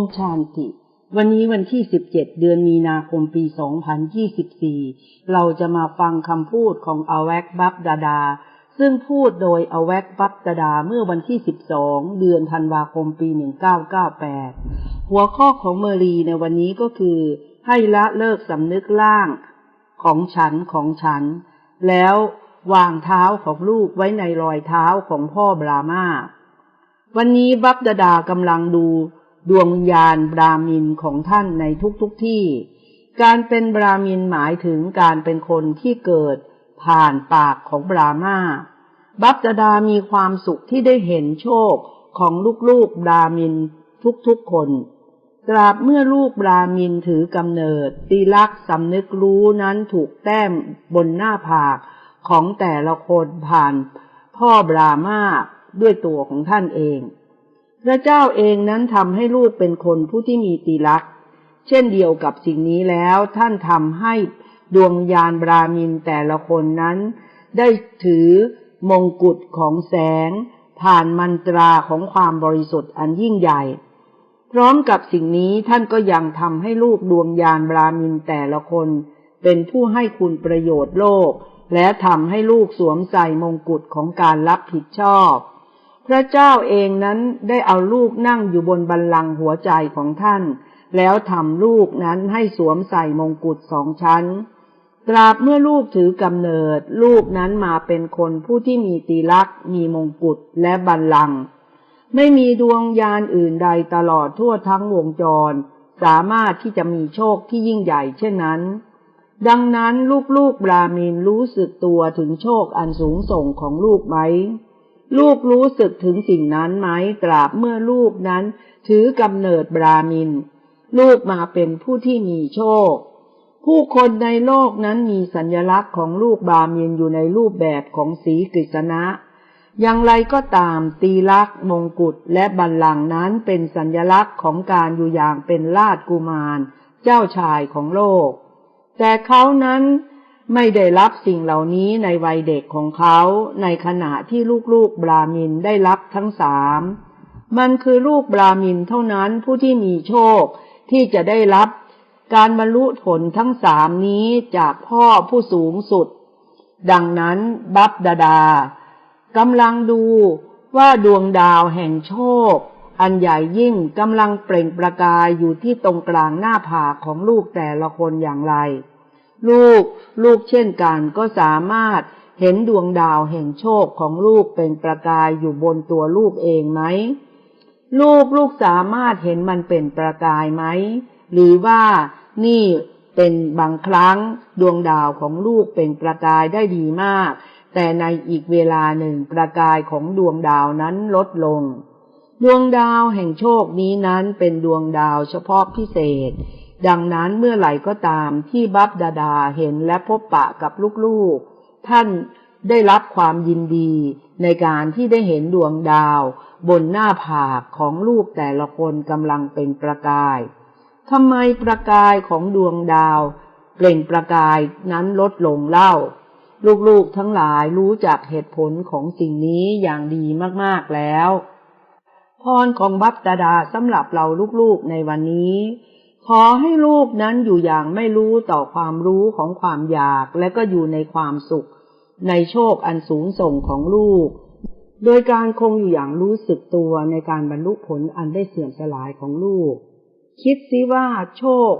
มชานติ วันนี้วันที่ 17 เดือนมีนาคมปี 2024 เราจะมาฟังคำพูดของอแวกบับดาดา ซึ่งพูดโดยอแวกบับดาดาเมื่อวันที่ 12 เดือนธันวาคมปี 1998 หัวข้อของเมรีในวันนี้ก็คือ ให้ละเลิกสำนึกล่างของฉันของฉัน แล้ววางเท้าของลูกไว้ในรอยเท้าของพ่อบรามาวันนี้บับดาดากำลังดู ดวงวิญญาณบรามินของท่านในทุกๆทที่ การเป็นบรามินหมายถึงการเป็นคนที่เกิดผ่านปากของบรามาบับดาดามีความสุขที่ได้เห็นโชคของลูกๆบรามินทุกๆคน ตราบเมื่อลูกบรามินถือกำเนิดตีลักสำนึกรู้นั้นถูกแต้มบนหน้าผากของแต่ละคนผ่านพ่อบรามาด้วยตัวของท่านเอง พระเจ้าเองนั้นทำให้ลูกเป็นคนผู้ที่มีตีลักษ์เช่นเดียวกับสิ่งนี้แล้วท่านทำให้ดวงยานบรามินแต่ละคนนั้น ได้ถือมงกุฎของแสง ผ่านมันตราของความบริสุทธิ์อันยิ่งใหญ่ พร้อมกับสิ่งนี้ท่านก็ยังทำให้ลูกดวงยานบรามินแต่ละคน เป็นผู้ให้คุณประโยชน์โลก และทำให้ลูกสวมใส่มงกุฎของการรับผิดชอบ พระเจ้าเองนั้นได้เอาลูกนั่งอยู่บนบันลังหัวใจของท่าน แล้วทำลูกนั้นให้สวมใส่มงกุฎสองชั้น ตราบเมื่อลูกถือกำเนิด ลูกนั้นมาเป็นคนผู้ที่มีตีลักษ์มีมงกุฎและบัลลังก์ไม่มีดวงยานอื่นใดตลอดทั่วทั้งวงจร สามารถที่จะมีโชคที่ยิ่งใหญ่เช่นนั้น ดังนั้นลูกๆบรามินรู้สึกตัวถึงโชคอันสูงส่งของลูกไหม ลูกรู้สึกถึงสิ่งนั้นไหมตราบเมื่อลูกนั้น ถือกำเนิดบรามิน ลูกมาเป็นผู้ที่มีโชค ผู้คนในโลกนั้นมีสัญลักษณ์ของลูกบรามินอยู่ในรูปแบบของสีกฤษณะ อย่างไรก็ตามตีลักษ์มงกุฎและบัลลังก์นั้นเป็นสัญลักษณ์ของการอยู่อย่างเป็นราชกุมาร เจ้าชายของโลก แต่เขานั้น ไม่ได้รับสิ่งเหล่านี้ในวัยเด็กของเขา ในขณะที่ลูกๆบรามินได้รับทั้งสาม มันคือลูกบรามินเท่านั้นผู้ที่มีโชคที่จะได้รับการบรรลุผลทั้งสามนี้จากพ่อผู้สูงสุด ดังนั้นบับดาดากำลังดูว่าดวงดาวแห่งโชค อันใหญ่ยิ่งกำลังเปล่งประกายอยู่ที่ตรงกลางหน้าผากของลูกแต่ละคนอย่างไร ลูก ลูกเช่นกันก็สามารถเห็นดวงดาวแห่งโชคของลูกเป็นประกายอยู่บนตัวลูกเองไหม ลูกลูกสามารถเห็นมันเป็นประกายไหม หรือว่านี่เป็นบางครั้งดวงดาวของลูกเป็นประกายได้ดีมาก แต่ในอีกเวลาหนึ่งประกายของดวงดาวนั้นลดลง ดวงดาวแห่งโชคนี้นั้นเป็นดวงดาวเฉพาะพิเศษ ดังนั้นเมื่อไหร่ก็ตามที่บับดาดาเห็นและพบปะกับลูกๆ ท่านได้รับความยินดีในการที่ได้เห็นดวงดาว บนหน้าผากของลูกแต่ละคนกำลังเป็นประกาย ทำไมประกายของดวงดาว เปล่งประกายนั้นลดลงเล่า ลูกๆทั้งหลายรู้จักเหตุผลของสิ่งนี้อย่างดีมากๆแล้ว พรของบับดาดาสำหรับเราลูกๆในวันนี้ ขอให้ลูกนั้นอยู่อย่างไม่รู้ต่อความรู้ของความอยากและก็อยู่ในความสุข ในโชคอันสูงส่งของลูก โดยการคงอยู่อย่างรู้สึกตัวในการบรรลุผลอันได้เสื่อมสลายของลูก คิดซิว่าโชค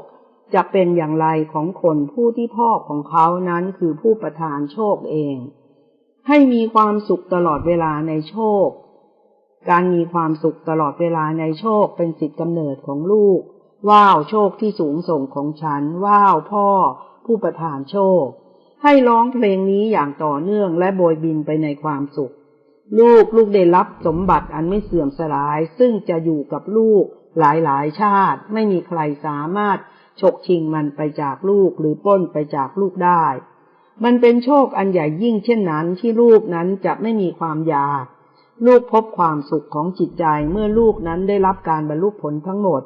จะเป็นอย่างไรของคนผู้ที่พ่อของเขานั้นคือผู้ประทานโชคเอง ให้มีความสุขตลอดเวลาในโชค การมีความสุขตลอดเวลาในโชคเป็นสิทธิกำเนิดของลูก ว้าวโชคที่สูงส่งของฉัน ว้าวพ่อ ผู้ประทานโชค ให้ร้องเพลงนี้อย่างต่อเนื่องและโบยบินไปในความสุข ลูกลูกได้รับสมบัติอันไม่เสื่อมสลาย ซึ่งจะอยู่กับลูกหลายหลายชาติ ไม่มีใครสามารถฉกชิงมันไปจากลูกหรือป้นไปจากลูกได้ มันเป็นโชคอันใหญ่ยิ่งเช่นนั้นที่ลูกนั้นจะไม่มีความอยาก ลูกพบความสุขของจิตใจเมื่อลูกนั้นได้รับการบรรลุผลทั้งหมด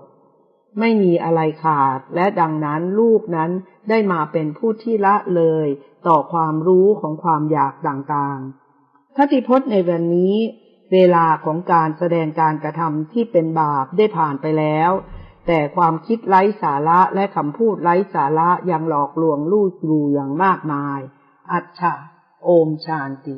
ไม่มีอะไรขาด และดังนั้นลูกนั้นได้มาเป็นผู้ที่ละเลย ต่อความรู้ของความอยากต่างๆ คติพจน์ในวันนี้ เวลาของการแสดงการกระทำที่เป็นบาปได้ผ่านไปแล้ว แต่ความคิดไร้สาระและคำพูดไร้สาระยังหลอกลวงลูกดูอย่างมากมาย อัจฉาโอมชานติ